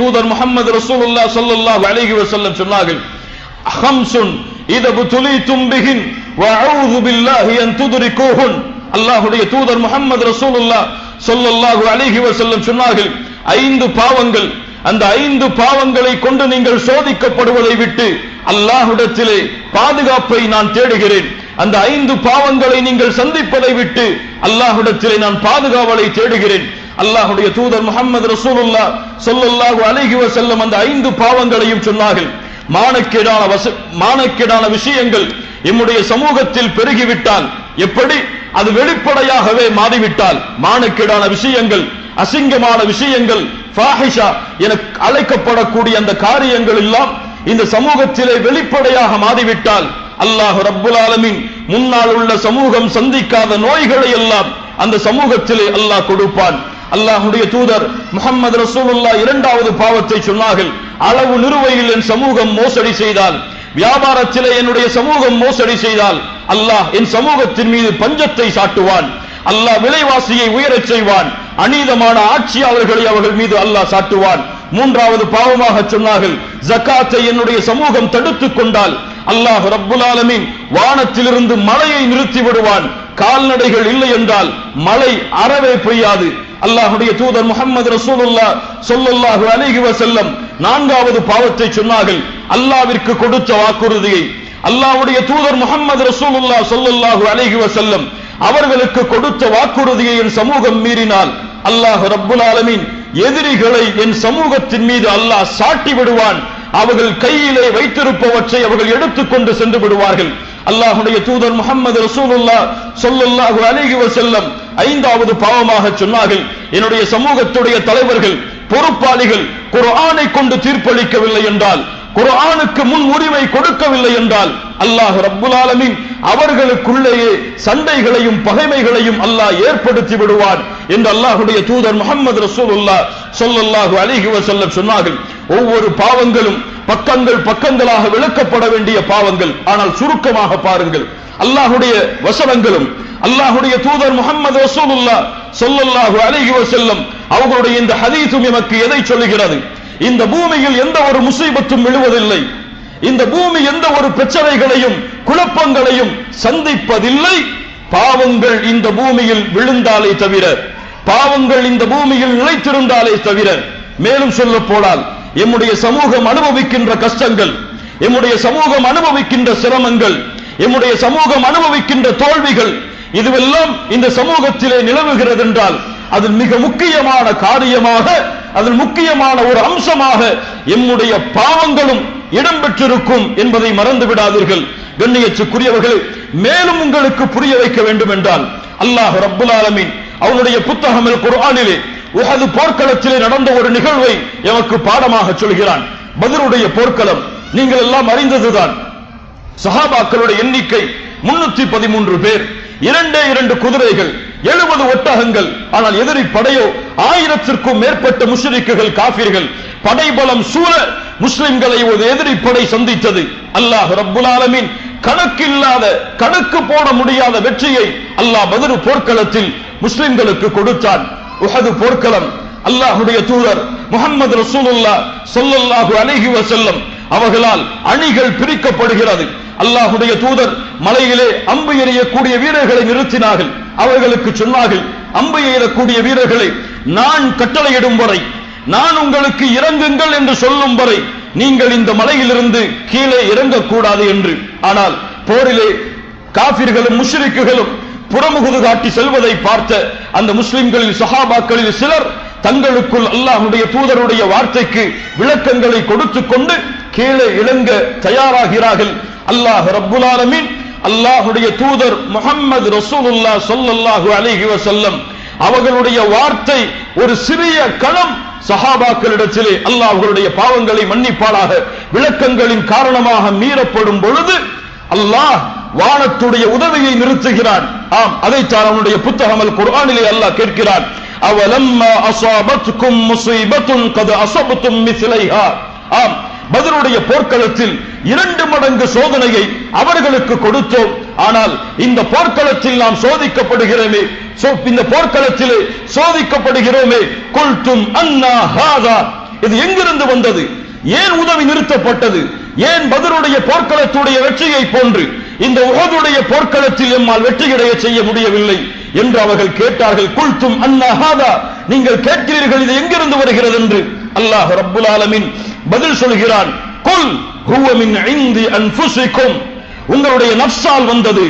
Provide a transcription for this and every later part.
தூதர் முகமது ரசூலுல்லா ஸல்லல்லாஹு அலைஹி வசல்லம் சொன்னார்கள் ஹம்சுன் இத புதுலிதும் பிஹின் வஅஊது பில்லாஹி அன் துத்ரிகூஹுன். தூதர் முகமது ரசூலுல்லா ஸல்லல்லாஹு அழகி வசல்லம் சொன்னார்கள் ஐந்து பாவங்கள் அந்த ஐந்து பாவங்களை கொண்டு நீங்கள் சோதிக்கப்படுவதை விட்டு அல்லாஹுடத்திலே பாதுகாப்பை நான் தேடுகிறேன். அந்த ஐந்து பாவங்களை நீங்கள் சந்திப்பதை விட்டு அல்லாஹுடத்திலே நான் பாதுகாவலை தேடுகிறேன். அல்லாஹுடைய தூதர் முகமது ரசூலுல்லா சொல்லுல்லாஹு அலைஹி செல்லும் அந்த ஐந்து பாவங்களையும் சொன்னார்கள். மானக்கேடான வச மானக்கேடான விஷயங்கள் எம்முடைய சமூகத்தில் பெருகிவிட்டால் எப்படி? அது வெளிப்படையாகவே மாறிவிட்டால். மானக்கேடான விஷயங்கள் அசிங்கமான விஷயங்கள் ஃபாஹிஷா என அழைக்கப்படக்கூடிய அந்த காரியங்கள் எல்லாம் இந்த சமூகத்திலே வெளிப்படையாக மாறிவிட்டால் அல்லாஹ் ரப்புல் ஆலமின் முன்னால் உள்ள சமூகம் சந்திக்காத நோய்களை எல்லாம் அந்த சமூகத்திலே அல்லாஹ் கொடுப்பான். அல்லாஹுடைய தூதர் முகமது ரசூலுல்லா இரண்டாவது பாவத்தை சொன்னார்கள். அளவு நிறுவையில் என் சமூகம் மோசடி செய்தால் வியாபாரத்தில் என்னுடைய சமூகம் மோசடி செய்தால் அல்லாஹ் என் சமூகத்தின் மீது பஞ்சத்தை சாட்டுவான். அல்லாஹ் விலைவாசியை உயரச் செய்வான். அநீதமான ஆட்சியாளர்களை அவர்கள் மீது அல்லாஹ் சாட்டுவான். மூன்றாவது பாவமாக சொன்னார்கள். ஜக்காத்தை என்னுடைய சமூகம் தடுத்துக் கொண்டால் அல்லாஹ் ரப்புல் ஆலமீன் வானத்திலிருந்து மழையை நிறுத்தி விடுவான் கால்நடைகள் இல்லை என்றால் மழை அறவே பெய்யாது. அல்லாஹுடைய தூதர் முகமது ரசூலுல்லா சொல்லுல்லாஹு அலிஹி வசல்லம் நான்காவது பாவத்தை சொன்னார்கள். அல்லாவிற்கு கொடுத்த வாக்குறுதியை. அல்லாஹ்வுடைய தூதர் முகமது ரசூலுல்லா சொல்லுல்லாஹு அலிஹி வசல்லம் அவர்களுக்கு கொடுத்த வாக்குறுதியை என் சமூகம் மீறினால் அல்லாஹ் ரப்புல் ஆலமீன் எதிரிகளை என் சமூகத்தின் மீது அல்லாஹ் சாட்டி விடுவான். அவர்கள் கையிலே வைத்திருப்பவற்றை அவர்கள் எடுத்துக்கொண்டு சென்று விடுவார்கள். அல்லாஹுடைய தூதர் முகமது ரசூலுல்லா சொல்லுல்லாஹு அலிஹி வசல்லம் ஐந்தாவது பாவமாக சொன்னார்கள். என்னுடைய சமூகத்துடைய தலைவர்கள் பொறுப்பாளிகள் குர்ஆனை கொண்டு தீர்ப்பளிக்கவில்லை என்றால் குர்ஆனுக்கு முன் உரிமை கொடுக்கவில்லை என்றால் அல்லாஹ் ரப்புல் ஆலமீன் அவர்களுக்குள்ளேயே சண்டைகளையும் பகைமைகளையும் அல்லாஹ் ஏற்படுத்தி விடுவார் என்று அல்லாஹுடைய தூதர் முகமது ரசூலுல்லாஹ் சொல்லல்லாஹு அலைஹி செல்ல சொன்னார்கள். ஒவ்வொரு பாவங்களும் பக்கங்கள் பக்கங்களாக விளக்கப்பட வேண்டிய பாவங்கள். ஆனால் சுருக்கமாக பாருங்கள். அல்லாஹுடைய வசனங்களும் அல்லாஹுடைய தூதர் முகமது ரசூலுல்லாஹ் சொல்லல்லாஹு அலைஹி செல்லும் அவர்களுடைய இந்த ஹதீசும் எமக்கு எதை சொல்லுகிறது? இந்த பூமியில் எந்த ஒரு முசீபத்தும் விழுவதில்லை. இந்த பூமி எந்த ஒரு பிரச்சனைகளையும் குழப்பங்களையும் சந்திப்பதில்லை. பாவங்கள் இந்த பூமியில் விழுந்தாலே தவிர பாவங்கள் இந்த பூமியில் நிலைத்திருந்தாலே தவிர மேலும் சொல்ல போனால் எம்முடைய சமூகம் அனுபவிக்கின்ற கஷ்டங்கள் எம்முடைய சமூகம் அனுபவிக்கின்ற சிரமங்கள் எம்முடைய சமூகம் அனுபவிக்கின்ற தோல்விகள் இதுவெல்லாம் இந்த சமூகத்திலே நிலவுகிறது என்றால் அது மிக முக்கியமான காரியமாக அதில் முக்கியமான ஒரு அம்சமாக எம்முடைய பாவங்களும் இடம்பெற்றிருக்கும் என்பதை மறந்து விடாதீர்கள். கண்ணியத்துக்குரியவர்கள் மேலும் உங்களுக்கு புரிய வைக்க வேண்டும் என்றால் அல்லாஹ் ரப்புல் ஆலமின் அவனுடைய புத்தகமில் குர்ஆனிலே உகது போர்க்களத்திலே நடந்த ஒரு நிகழ்வை எமக்கு பாடமாக சொல்கிறான். பதிலுடைய போர்க்களம் நீங்கள் எல்லாம் அறிந்ததுதான். சஹாபாக்களுடைய எண்ணிக்கை முன்னூத்தி பதிமூன்று பேர். இரண்டே இரண்டு குதிரைகள் எழுபது ஒட்டகங்கள் ஆனால் எதிரி படையோ ஆயிரத்திற்கும் மேற்பட்ட முஷரிக்குகள் காபிர்கள் படைபலம் சூழ முஸ்லிம்களை ஒரு எதிரி படை சந்தித்தது. அல்லாஹ் ரப்புல் கணக்கில்லாத கணக்கு போட முடியாத வெற்றியை அல்லாஹ் பதிரு போர்க்களத்தில் முஸ்லிம்களுக்கு கொடுத்தான். உஹது போர்க்களம். அல்லாஹுடைய தூதர் முகமது ரசூலுல்லா சொல்லல்லாஹு அலைஹி வசல்லம் அவர்களால் அணிகள் பிரிக்கப்படுகிறது. அல்லாஹுடைய தூதர் மலையிலே அம்பு எறியக்கூடிய வீரர்களை நிறுத்தினார்கள். அவர்களுக்கு சொன்னார்கள் அம்பு எறியக்கூடிய வீரர்களை நான் கட்டளையிடும் வரை நான் உங்களுக்கு இறங்குங்கள் என்று சொல்லும் வரை நீங்கள் இந்த மலையிலிருந்து கீழே இறங்கக்கூடாது என்று. ஆனால் போரிலே காபிர்களும் முஷ்ரிக்குகளும் புறமுகுது காட்டி செல்வதை பார்த்த அந்த முஸ்லிம்களில் சஹாபாக்களில் சிலர் தங்களுக்குள் அல்லாஹுடைய தூதருடைய வார்த்தைக்கு விளக்கங்களை கொடுத்துக் கொண்டு கீழே இழங்க தயாராகிறார்கள். அல்லாஹ் ரப்புல் அல்லாஹுடைய தூதர் முகம்மது ரசூலுல்லா சொல்லல்லாஹு அலிஹி வசல்லம் அவர்களுடைய வார்த்தை ஒரு சிறிய களம் சஹாபாக்களிடத்திலே அல்லாஹ் அவர்களுடைய பாவங்களை மன்னிப்பாளாக. விளக்கங்களின் காரணமாக மீறப்படும் பொழுது அல்லாஹ் வானத்துடைய உதவியை நிறுத்துகிறான். ஆம் அதைத்தான் அவனுடைய புத்தகம் அல் குர்ஆனிலே அல்லாஹ் கேட்கிறான். அவலம்மா அசாபத்துக்கும் முஸீபத்துன் கது அசபத்தும் மிஸ்லைஹா ஆம் பதிலுடைய போர்க்களத்தில் இரண்டு மடங்கு சோதனையை அவர்களுக்கு கொடுத்தோம். ஆனால் இந்த போர்க்களத்தில் நாம் சோதிக்கப்படுகிறோமே இந்த போர்க்களத்திலே சோதிக்கப்படுகிறோமே கொல்தும் அண்ணா ஹாதா. இது எங்கிருந்து வந்தது? ஏன் உதவி நிறுத்தப்பட்டது? ஏன் பதிலுடைய போர்க்களத்துடைய வெற்றியை போன்று இந்த உகதுடைய போர்க்களத்தில் எம்மால் வெற்றியடைய செய்ய முடியவில்லை என்று அவர்கள் கேட்டார்கள். குல்தும் அன்னஹாதா நீங்கள் கேட்கிறீர்கள் இது எங்கிருந்து வருகிறது? என்று அல்லாஹ் ரப்புல் ஆலமின் பதில் சொல்கிறான். குல் ஹுவ மின் இந்தி உங்களுடைய நப்சால் வந்தது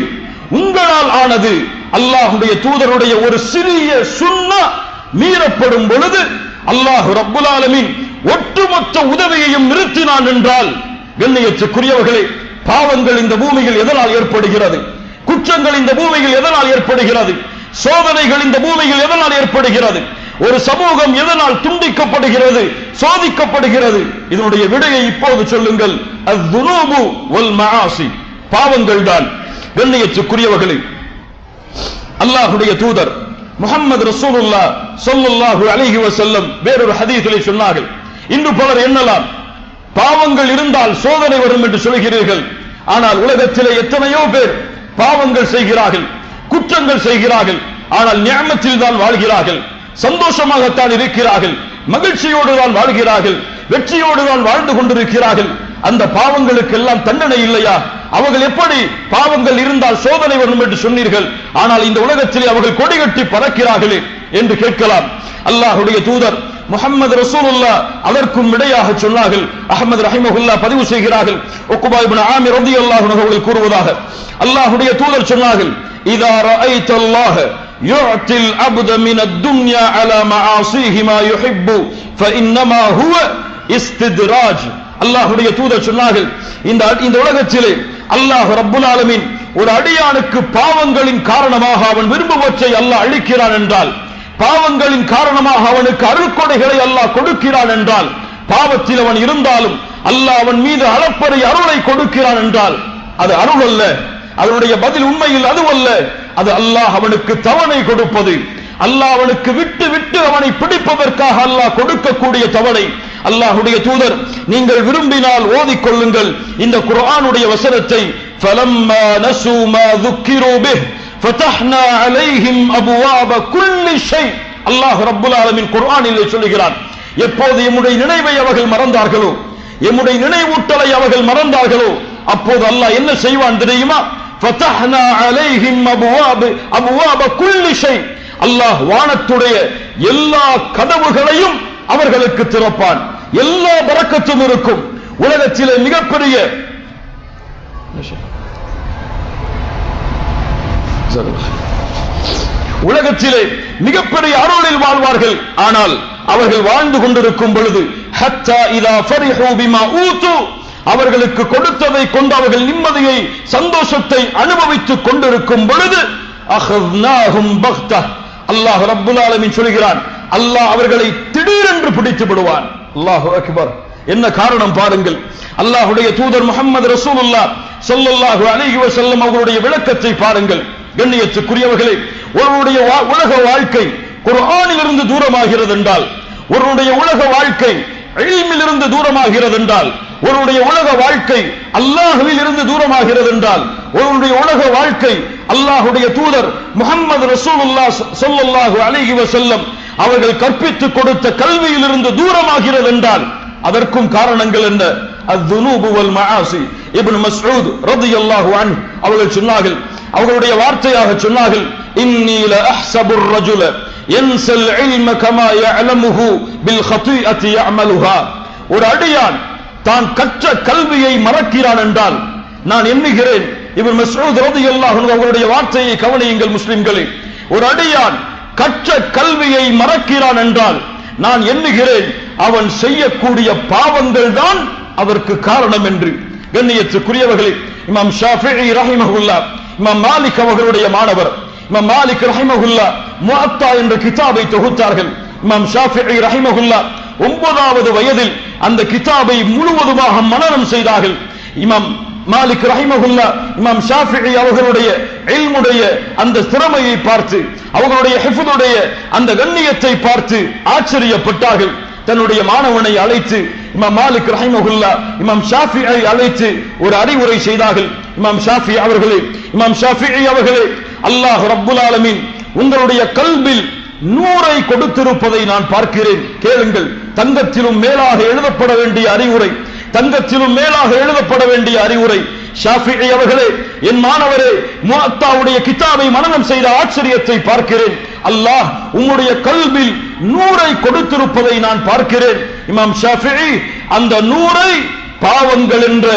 உங்களால் ஆனது. அல்லாஹுடைய தூதருடைய ஒரு சிறிய சுண்ணா மீறப்படும் பொழுது அல்லாஹ் ரப்புல் ஆலமின் ஒட்டுமொத்த உதவியையும் நிறுத்தினான் என்றால் கண்ணியத்துக்குரியவர்களே பாவங்கள் இந்த பூமியில் எதனால் ஏற்படுகிறது? குற்றங்கள் இந்த பூமியில் எதனால் ஏற்படுகிறது? சோதனைகள் இந்த பூமியில் எதனால் ஏற்படுகிறது? ஒரு சமூகம் எதனால் துண்டிக்கப்படுகிறது? சோதிக்கப்படுகிறது? இதனுடைய விடையை இப்போது சொல்லுங்கள். பாவங்கள் தான். கண்ணியத்துக்குரியவர்களே அல்லாஹுடைய தூதர் முகமது ரசூலுல்லா சொல்லுல்லாஹு அலிஹி வசல்லம் வேறொரு ஹதீசிலே சொன்னார்கள். இன்று பலர் என்னலாம் பாவங்கள் இருந்தால் சோதனை வரும் என்று சொல்கிறீர்கள். ஆனால் உலகத்திலே எத்தனையோ பேர் பாவங்கள் செய்கிறார்கள் குற்றங்கள் செய்கிறார்கள் ஆனால் ஞாபகத்தில் தான் வாழ்கிறார்கள் சந்தோஷமாகத்தான் இருக்கிறார்கள் மகிழ்ச்சியோடு தான் வாழ்கிறார்கள் வெற்றியோடு தான் வாழ்ந்து கொண்டிருக்கிறார்கள். அந்த பாவங்களுக்கு எல்லாம் தண்டனை இல்லையா? அவர்கள் எப்படி பாவங்கள் இருந்தால் சோதனை வரும் என்று சொன்னீர்கள். ஆனால் இந்த உலகத்திலே அவர்கள் கொடிகட்டி பறக்கிறார்களே என்று கேட்கலாம். அல்லாஹுடைய தூதர் முஹம்மது ரசூலுல்லா அதற்கும் விடையாக சொன்னார்கள் அஹமது ரஹிமஹுல்லா பதிவு செய்கிறார்கள் உக்குபா இப்னு ஆமிர் ரலியல்லாஹு அன்ஹு அவர்கள் கூறுவதாக அல்லாஹ்வுடைய தூதர் சொன்னார்கள் இதா ரஅய்த அல்லாஹ் يعطي العبد من الدنيا على معاصيه ما يحب فإنما هو استدراج அல்லாஹ்வுடைய தூதர் சொன்னார்கள் இந்த இந்த உலகத்திலே அல்லாஹ் ரப்புல் ஆலமீன் ஒரு அடியானுக்கு பாவங்களின் காரணமாக அவன் விரும்புவற்றை அல்லாஹ் அளிக்கிறான் என்றால் பாவங்களின் காரணமாக அவனுக்கு அருள்கொடைகளை அல்லாஹ் கொடுக்கிறான் என்றால் பாவத்தில் அவன் இருந்தாலும் அல்லாஹ் அவன் மீது அளப்பறை அருளை கொடுக்கிறான் என்றால் அது அருள் அல்ல அதனுடைய பதில் உண்மையில் அதுவல்ல அது அல்லாஹ் அவனுக்கு தவணை கொடுப்பது அல்லாஹ் அவனுக்கு விட்டு விட்டு அவனை பிடிப்பதற்காக அல்லாஹ் கொடுக்கக்கூடிய தவணை அல்லாஹ்வுடைய தூதர் நீங்கள் விரும்பினால் ஓதிக்கொள்ளுங்கள் இந்த குர்ஆனுடைய வசனத்தை فَلَمَّا نَسُوا مَا ذُكِّرُوا بِهِ ஃபதஹ்னா அலைஹிம் அபுவாப குல்லி ஷை. அல்லாஹ் ரப்புல் ஆலமின் குர்ஆனில் சொல்லுகிறான் எப்போது எம்முடைய நினைவை அவர்கள் மறந்தார்களோ எம்முடைய நினைவூட்டலை அவர்கள் மறந்தார்களோ அப்போது அல்லாஹ் என்ன செய்வான் தெரியுமா? ஃபதஹ்னா அலைஹிம் அபுவாப அபுவாப குல்லி ஷை. அல்லாஹ் வானத்துடைய எல்லா கதவுகளையும் அவர்களுக்கு திறப்பான். எல்லா பறக்கத்தும் இருக்கும். உலகத்திலே மிகப்பெரிய உலகத்திலே மிகப்பெரிய அருளில் வாழ்வார்கள். ஆனால் அவர்கள் வாழ்ந்து கொண்டிருக்கும் பொழுது அவர்களுக்கு கொடுத்ததை கொண்டு அவர்கள் நிம்மதியை சந்தோஷத்தை அனுபவித்துக் கொண்டிருக்கும் பொழுது அல்லாஹ் ரப்புல் ஆலமீன் சொல்கிறான் அல்லாஹ் அவர்களை திடீரென்று பிடித்து விடுவான். அல்லாஹு அக்பர். என்ன காரணம் பாருங்கள். அல்லாஹுடைய தூதர் முகமது ரசூலுல்லாஹ் ஸல்லல்லாஹு அலிஹி வசல்லம் அவர்களுடைய விளக்கத்தை பாருங்கள். கண்ணியத்துக்குரியவர்களே ஒருவருடைய உலக வாழ்க்கை ஒரு ஆணிலிருந்து தூரமாகிறது என்றால் ஒருவருடைய உலக வாழ்க்கை எளிமிலிருந்து தூரமாகிறது என்றால் ஒருவருடைய உலக வாழ்க்கை அல்லாஹுவில் இருந்து தூரமாகிறது என்றால் ஒருவருடைய உலக வாழ்க்கை அல்லாஹுடைய தூதர் முகமது ரசூலுல்லா சொல்லுல்லாஹு அலைஹி செல்லம் அவர்கள் கற்பித்துக் கொடுத்த கல்வியிலிருந்து தூரமாகிறது என்றால் அதற்கும் காரணங்கள் என்ன? அத்துனூபு மகாசி இப்னு மஸ்ஊத் ரலியல்லாஹு அன்ஹு அவர்கள் சொன்னார்கள் அவர்களுடைய வார்த்தையாக சொன்னார்கள் இன்னி ல அஹ்சபுர் ரஜுல யன்சல் இல்ம கமா யஅலமுஹு பில் ஹதீஅத்தி யஅமலுஹா. ஒரு அடியான் தான் கற்ற கல்வியை மறக்கிறான் என்றால் நான் எண்ணுகிறேன் இவர் மஸ்ஊத் ரலியல்லாஹு அன்ஹு அவர்களுடைய வார்த்தையை கவனியுங்கள் முஸ்லிம்களே. ஒரு அடியான் கற்ற கல்வியை மறக்கிறான் என்றால் நான் எண்ணுகிறேன் அவன் செய்யக்கூடிய பாவங்கள் தான் அதற்கு காரணம் என்று. கண்ணியத்துக்குரியவர்களே இமாம் ஷாஃபிஈ ரஹிமஹுல்லா இமாம் மாலிக் அவர்களுடைய மாணவர் இமாம் மாலிக் ரஹிமஹுல்லா முஅத்தா என்ற கிதாபை தொகுத்தார்கள். இமாம் ஷாஃபிஈ ரஹிமஹுல்லா ஒன்பதாவது வயதில் அந்த கிதாபை முழுவதுமாக மனனம் செய்தார்கள். இமாம் மாலிக் ரஹிமஹுல்லா இமாம் ஷாஃபிஈ அவர்களுடைய இல்முடைய அந்த திறமையை பார்த்து அவர்களுடைய ஹிஃபுடைய அந்த கண்ணியத்தை பார்த்து ஆச்சரியப்பட்டார்கள். தன்னுடைய மாணவனை அழைத்து இமாம் மாலிக் ரஹிமஹுல்லா இமாம் ஷாஃபியை அழைத்து ஒரு அறிவுரை செய்தார்கள். இமாம் ஷாஃபி அவர்களே இமாம் ஷாஃபி அவர்களே அல்லாஹ் ரப்புல் ஆலமீன் உங்களுடைய கல்வில் நூறை கொடுத்திருப்பதை நான் பார்க்கிறேன். கேளுங்கள் தங்கத்திலும் மேலாக எழுதப்பட வேண்டிய அறிவுரை தங்கத்திலும் மேலாக எழுதப்பட வேண்டிய அறிவுரை. ஷாஃபி அவர்களே என் மாணவரே முஅத்தாவுடைய கிதாபை மனனம் செய்த ஆச்சரியத்தை பார்க்கிறேன். அல்லாஹ் உங்களுடைய கல்வில் நூறை கொடுத்திருப்பதை நான் பார்க்கிறேன். இமாம் ஷாஃபி அந்த நூறை பாவங்கள் என்ற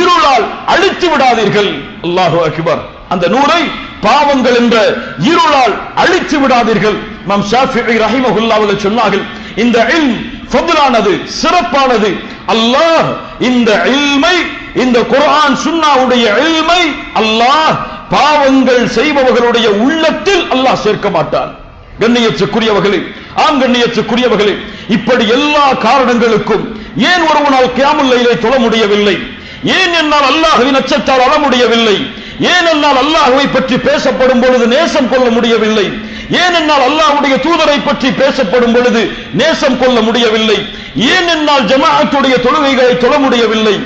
இருளால் அழித்து விடாதீர்கள். அல்லாஹு அக்பர். அந்த நூரை பாவங்கள் என்ற இருளால் அழித்து விடாதீர்கள். இமாம் ஷாஃபி ரஹிமஹுல்லாஹ் சொன்னார்கள் இந்த இல்ம் ஃபதுலானது சிறப்பானது. அல்லாஹ் இந்த இல்மை இந்த குர்ஆன் சுன்னாவுடைய இல்மை அல்லாஹ் பாவங்கள் செய்பவர்களுடைய உள்ளத்தில் அல்லாஹ் சேர்க்க மாட்டான். கண்ணியத்துக்குரியவர்களே ஆம் கண்ணியத்துக்குரியவர்களே இப்படி எல்லா காரணங்களுக்கும் ஏன் ஒருவனால் கியாமுல்லையிலே தொழ முடியவில்லை? ஏன் என்னால் அல்லாஹ்வின் அச்சத்தால் அழ முடியவில்லை? ஏன் என்னால் அல்லாஹுவை பற்றி பேசப்படும் பொழுது நேசம் கொள்ள முடியவில்லை? ஏன் என்னால் அல்லாஹுடைய தூதரை பற்றி பேசப்படும் பொழுது நேசம் கொள்ள முடியவில்லை? ஏன் என்னால் ஜமாஅத்துடைய தொழுகைகளை தொழ முடியவில்லை?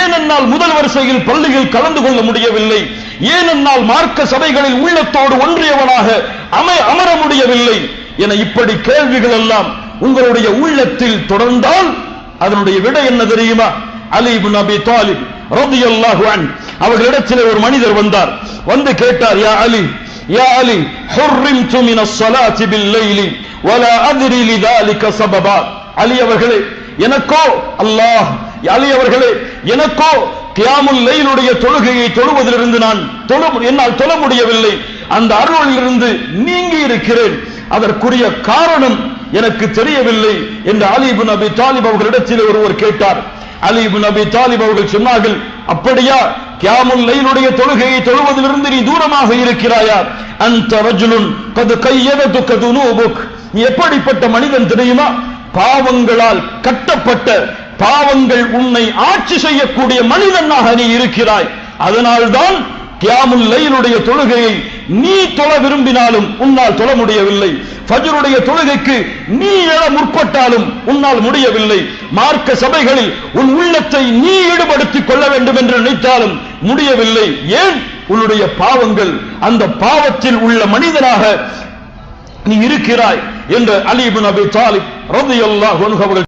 ஏன் என்னால் முதல் வரிசையில் பள்ளியில் கலந்து கொள்ள முடியவில்லை? ஏனென்னால் மார்க்க சபைகளில் உள்ளத்தோடு ஒன்றியவனாக அமை அமர முடியவில்லை என இப்படி கேள்விகள் எல்லாம் உங்களுடைய உள்ளத்தில் தொடர்ந்தால் அதனுடைய விடை என்ன தெரியுமா? அலி நபி தாலிப் ரலியல்லாஹு அன். அவர்களிடத்தில் ஒரு மனிதர் வந்தார். வந்து கேட்டார் யா அலி யா அலி ஹுர்ரிம் துமின சலாத்தி பில் லைலி வலா அதிரி லிதாலிக சபபா. அலி அவர்களே எனக்கோ அல்லாஹ் அலி அவர்களே எனக்கோ கியாமுல் லைலுடைய தொழுகையை தொழுவதிலிருந்து நான் தொழு என்னால் தொழ முடியவில்லை. அந்த அருளிலிருந்து நீங்கி இருக்கிறேன். அதற்குரிய காரணம் எனக்கு தெரியவில்லை என்று அலிபு நபி தாலிப் அவர்களிடத்தில் ஒருவர் கேட்டார். அலிபு நபி தாலிப் அவர்கள் சொன்னார்கள் அப்படியா கியாமுல் லைலுடைய தொழுகையை தொழுவதிலிருந்து நீ தூரமாக இருக்கிறாயா? அந்த ரஜுலுன் கது கையததுக்க துனூபுக். நீ எப்படிப்பட்ட மனிதன் தெரியுமா? பாவங்களால் கட்டப்பட்ட பாவங்கள் உன்னை ஆட்சி செய்யக்கூடிய மனிதனாக நீ இருக்கிறாய். அதனால்தான் கியாமுல் லைலுடைய தொழுகையை நீ தொழ விரும்பினாலும் உன்னால் தொழ முடியவில்லை. ஃபஜருடைய தொழுகைக்கு நீ எழ முற்பட்டாலும் உன்னால் முடியவில்லை. மார்க்க சபைகளில் உன் உள்ளத்தை நீ ஈடுபடுத்திக் கொள்ள வேண்டும் என்று நினைத்தாலும் முடியவில்லை. ஏன்? உன்னுடைய பாவங்கள் அந்த பாவத்தில் உள்ள மனிதனாக நீ இருக்கிறாய் என்று அலிபு நபி தாலிப் ரலியல்லாஹு அவர்கள்